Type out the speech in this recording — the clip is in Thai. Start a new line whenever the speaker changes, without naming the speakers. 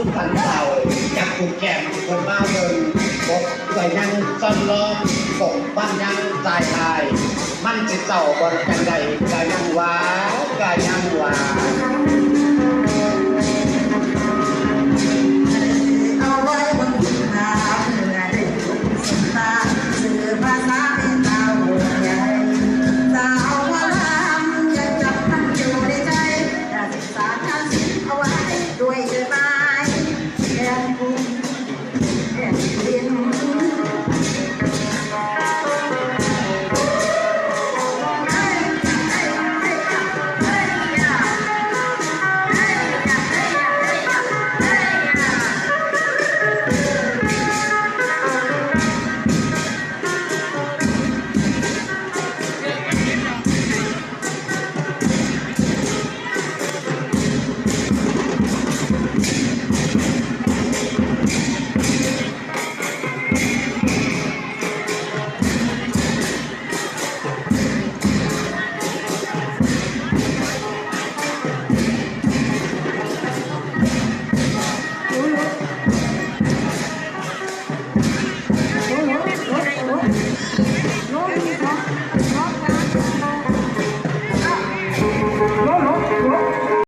ุดสันเต่าจากกุกแก่มคนบ้าเดินบกสยนั่งซ่อนล้อมตกบ้านนั่งตายทยมันจะเจ้าบนกันใดกายังหว้ากายังหวาน Thank you. No. no.